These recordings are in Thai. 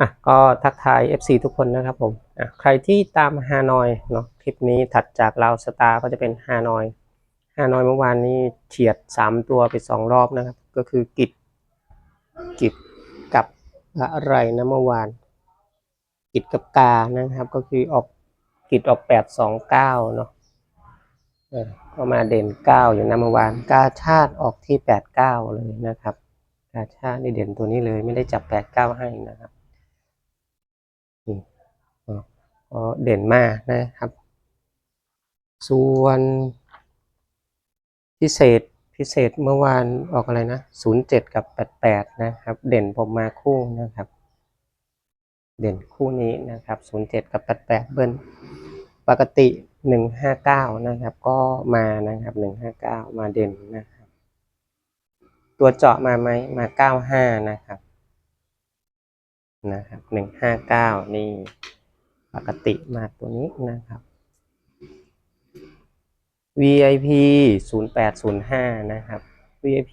อะก็ทักทาย FC ทุกคนนะครับผมอะใครที่ตามฮานอยเนาะคลิปนี้ถัดจากลาวสตาร์ก็จะเป็นฮานอยฮานอยเมื่อวานนี้เฉียด 3 ตัวไป 2 รอบนะครับ ก็คือกิจกิจกับอะไรนะเมื่อวาน กิจกับกานะครับก็คือออกกิจออก 829เนาะเออก็มาเด่น 9 อยู่นะเมื่อวานกาชาติออกที่ 89 เลยนะครับกาชาตินี่เด่นตัวนี้เลยไม่ได้จับ 89 ให้นะครับ เด่นมากนะครับ ส่วนพิเศษพิเศษเมื่อวานออกอะไรนะ07กับ88นะครับ เด่นผมมาคู่นะครับ เด่นคู่นี้นะครับ07กับ88เบิ้ลปกติ159นะครับ ก็มานะครับ159มาเด่นนะครับ ตัวเจาะมาไหมมา95นะครับนะครับ159นี่ ปกติมาตัวนี้นะครับ VIP 0805 นะครับ VIP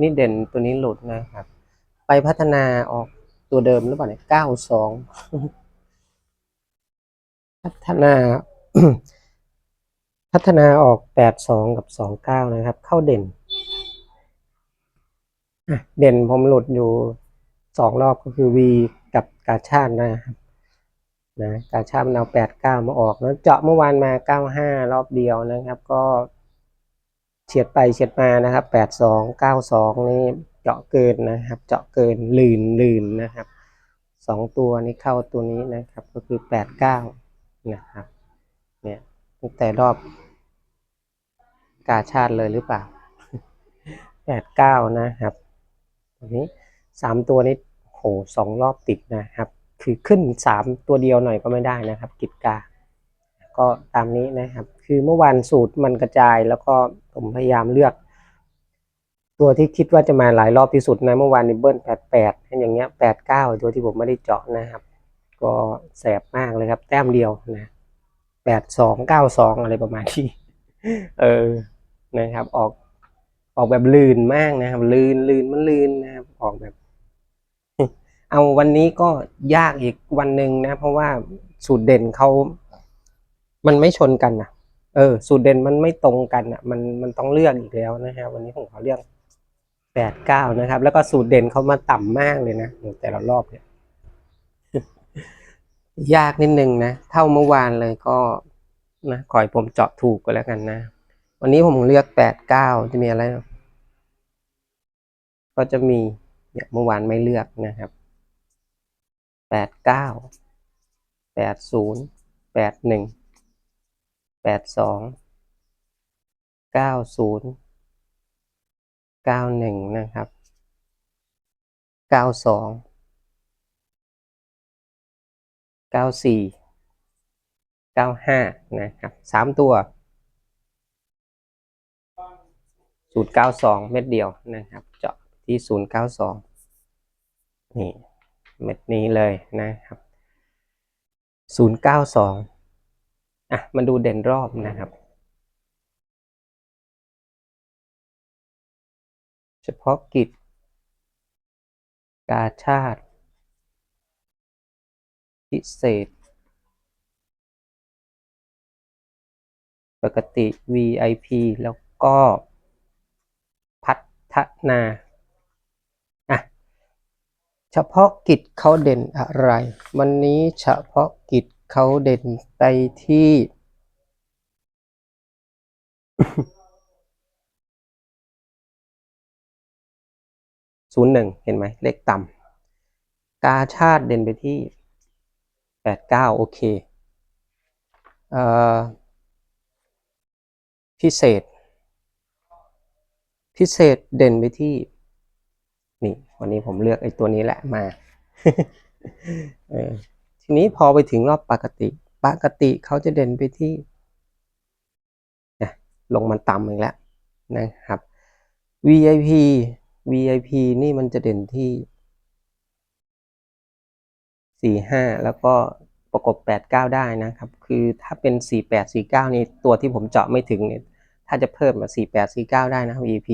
นี่เด่นตัวนี้หลุดนะครับ ไปพัฒนาออกตัวเดิมหรือเปล่าเนี่ย92 พัฒนา พัฒนาออก 82 กับ 29 นะครับ เข้าเด่น เด่นผมหลุดอยู่สองรอบก็คือ V กับกาชาตินะครับ นะกาชาติมันเอาแปดเก้ามาออกแล้วเจาะเมื่อวานมาเก้าห้ารอบเดียวนะครับ ก็เฉียดไปเฉียดมานะครับแปดสองเก้าสองนี่เจาะเกินนะครับ เจาะเกินลื่นลื่นนะครับสองตัวนี้เข้าตัวนี้นะครับ ก็คือแปดเก้านะครับเนี่ยตั้งแต่รอบกาชาติเลยหรือเปล่าแปดเก้านะครับตัวนี้สามตัวนี้โหสองรอบติดนะครับ คือขึ้นสามตัวเดียวหน่อยก็ไม่ได้นะครับ กิจกา ก็ตามนี้นะครับ คือเมื่อวานสูตรมันกระจายแล้วก็ผมพยายามเลือก ตัวที่คิดว่าจะมาหลายรอบที่สุดนะเมื่อวานนี้เบิ้ลแปดแปดอย่างเงี้ยแปดเก้าตัวที่ผมไม่ได้เจาะนะครับ ก็แสบมากเลยครับ แต้มเดียวนะแปดสองเก้าสองอะไรประมาณที่เออนะครับออกออกแบบลื่นมากนะครับ ลื่นลื่นมันลื่นนะครับออกแบบ เอาวันนี้ก็ยากอีกวันหนึ่งนะ เพราะว่าสูตรเด่นเขามันไม่ชนกันนะเออ สูตรเด่นมันไม่ตรงกันอะ มันมันต้องเลือกอีกแล้วนะครับวันนี้ผมขอเลือกแปดเก้านะครับ แล้วก็สูตรเด่นเขามาต่ำมากเลยนะแต่ละรอบเนี่ยยากนิดนึงนะ เท่าเมื่อวานเลยก็นะขอให้ผมเจาะถูกก็แล้วกันนะ วันนี้ผมเลือกแปดเก้าจะมีอะไร ก็จะมีเนี่ยเมื่อวานไม่เลือกนะครับ แปดเก้าแปดศูนย์แปดหนึ่งแปดสองเก้าศูนย์เก้าหนึ่งนะครับเก้าสองเก้าสี่เก้าห้านะครับสามตัวศูนย์เก้าสองเม็ดเดียวนะครับ เจาะที่ศูนย์เก้าสองนี่ เม็ดนี้เลยนะครับศูนย์เก้าสองอะมาดูเด่นรอบนะครับ เฉพาะกิจ กาชาติ พิเศษ ปกติ VIP แล้วก็พัฒนา เฉพาะกิจเขาเด่นอะไร วันนี้เฉพาะกิจเขาเด่นไปที่ศูนย์หนึ่งเห็นไหมเลขต่ำกาชาติเด่นไปที่แปดเก้าโอเคเอ่อพิเศษ พิเศษเด่นไปที่นี่ วันนี้ผมเลือกไอ้ตัวนี้แหละมาทีนี้พอไปถึงรอบปกติ ปกติเขาจะเด่นไปที่นะลงมันต่ำอีกแล้วนะครับ VIP VIP นี่มันจะเด่นที่สี่ห้าแล้วก็ประกบแปดเก้าได้นะครับ คือถ้าเป็นสี่แปดสี่เก้านี่ตัวที่ผมเจาะไม่ถึงเนี่ยถ้าจะเพิ่มมาสี่แปดสี่เก้าได้นะ VIP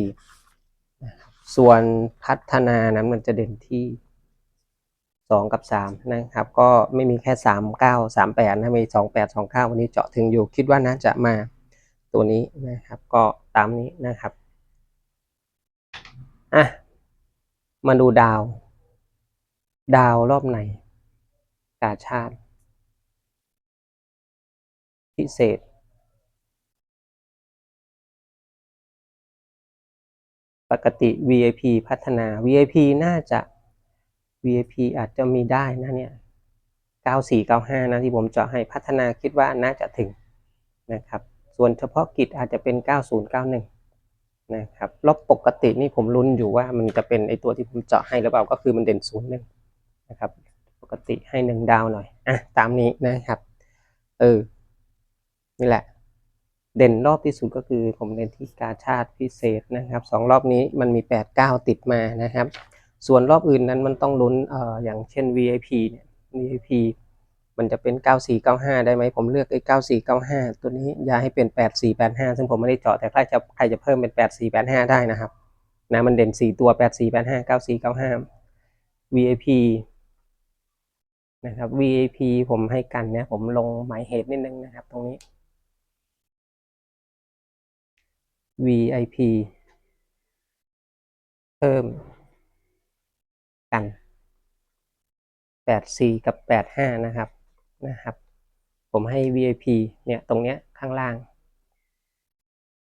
นะครับ ส่วนพัฒนานั้นมันจะเด่นที่สองกับสามนะครับ ก็ไม่มีแค่สามเก้าสามแปดนะ มีสองแปดสองเก้าวันนี้เจาะถึงอยู่ คิดว่าน่าจะมาตัวนี้นะครับ ก็ตามนี้นะครับอะมาดูดาว ดาวรอบไหน กาชาติ พิเศษ ปกติ VIP พัฒนา VIP น่าจะ VIP อาจจะมีได้นะเนี่ย 9495 นะที่ผมเจาะให้พัฒนาคิดว่าน่าจะถึงนะครับ ส่วนเฉพาะกิจอาจจะเป็น 9091 นะครับรอบปกตินี่ผมลุ้นอยู่ว่ามันจะเป็นไอตัวที่ผมเจาะให้หรือเปล่าก็คือมันเด่นศูนย์หนึ่งนะครับ ปกติให้หนึ่งดาวหน่อย อะ ตามนี้นะครับ เออ นี่แหละ เด่นรอบที่สุดก็คือผมเด่นที่กาชาติพิเศษนะครับสองรอบนี้มันมีแปดเก้าติดมานะครับ ส่วนรอบอื่นนั้นมันต้องลุ้นเอ่ออย่างเช่น VIP เนี่ย VIP มันจะเป็น 9495 ได้ไหมผมเลือกไอ้9495 ตัวนี้อย่าให้เป็น 8485 ซึ่งผมไม่ได้เจาะแต่ใครจะใครจะเพิ่มเป็น 8485 ได้นะครับนะมันเด่น 4 ตัว 8485 9495 VIP นะครับ VIP ผมให้กันเนี่ยผมลงหมายเหตุนิดนึงนะครับตรงนี้ VIP เพิ่มกัน84กับ 85 นะครับนะครับ ผมให้ VIP เนี่ยตรงเนี้ยข้างล่าง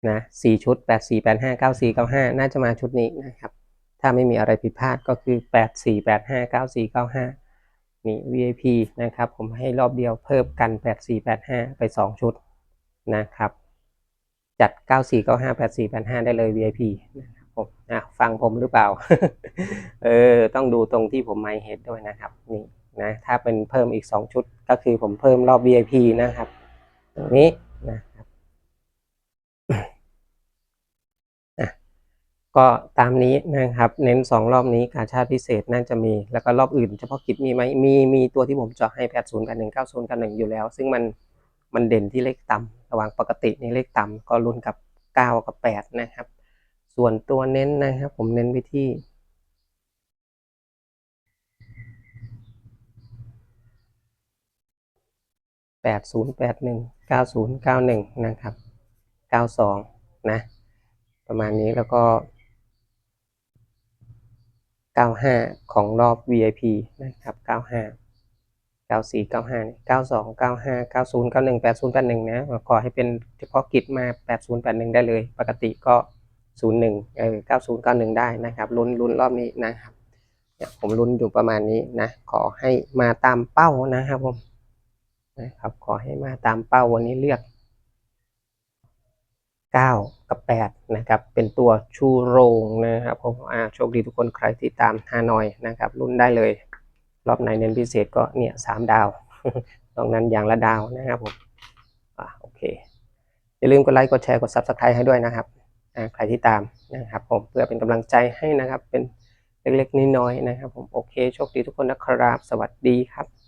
นะสี่ชุด 84 85 94 95 น่าจะมาชุดนี้นะครับ ถ้าไม่มีอะไรผิดพลาดก็คือ 84 85 94 95 นี่ VIP นะครับ ผมให้รอบเดียวเพิ่มกัน 84 85 ไป 2 ชุดนะครับ จัด 94 95 84 85 ได้เลย VIP นะครับผมอะฟังผมหรือเปล่า เออ ต้องดูตรงที่ผมไม่เห็นด้วยนะครับ นี่นะ ถ้าเป็นเพิ่มอีก 2 ชุด ก็คือผมเพิ่มรอบ VIP นะครับ ตรงนี้นะครับก็ตามนี้นะครับ เน้น 2 รอบนี้กาชาติพิเศษน่าจะมี แล้วก็รอบอื่นเฉพาะกิจมีไหมมี มีตัวที่ผมจะให้80กับ1 90กับ1อยู่แล้ว ซึ่งมัน มันเด่นที่เลขต่ำระหว่างปกตินี่เลขต่ำก็ลุ้นกับ 9 กับ 8 นะครับ ส่วนตัวเน้นนะครับ ผมเน้นไปที่แปดศูนย์แปดหนึ่งเก้าศูนย์เก้าหนึ่งนะครับเก้าสองนะ ประมาณนี้แล้วก็เก้าห้าของรอบ VIP นะครับเก้าห้าเก้าสี่เก้าห้าเก้าสองเก้าห้าเก้าศูนย์เก้าหนึ่งแปดศูนย์แปดหนึ่งนะขอให้เป็นเฉพาะกิจมาแปดศูนย์แปดหนึ่งได้เลย ปกติก็ศูนย์หนึ่งเออเก้าศูนย์เก้าหนึ่งได้นะครับลุ้นลุ้นรอบนี้นะครับเนี่ยผมลุ้นอยู่ประมาณนี้นะ ขอให้มาตามเป้านะครับผมนะครับขอให้มาตามเป้าวันนี้เลือก 9 กับ 8 นะครับ เป็นตัวชูโรงนะครับผมอ่าโชคดีทุกคนใครที่ตามฮานอยนะครับ รุ่นได้เลย รอบไหนเน้นพิเศษก็เนี่ยสามดาวตรงนั้นอย่างละดาวนะครับผมอะโอเค อย่าลืมกดไลค์กดแชร์กด Subscribe ให้ด้วยนะครับใครที่ตามนะครับผมเพื่อเป็นกำลังใจให้นะครับเป็นเล็กๆน้อยๆนะครับผมโอเคโชคดีทุกคนนะครับ สวัสดีครับ